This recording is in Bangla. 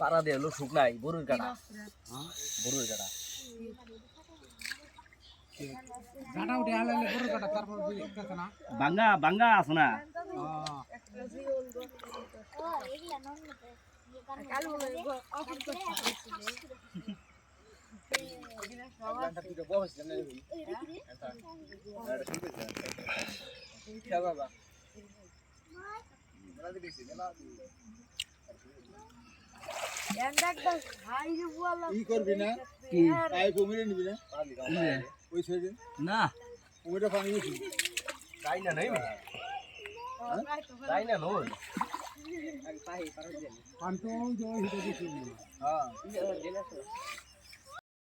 পাড়া দিয়ে হলো শুকনাই বরুর কাটা বরুর কাটা বাঙ্গা বাঙ্গা আছে না? বাবা করবি না? কি? নিবি না? ওই সাইডে? না। ওইটা পানি বেশি তাই না নাই তাই না নই পানি তো ওই যে ওই হিটে দিছি হ্যাঁ।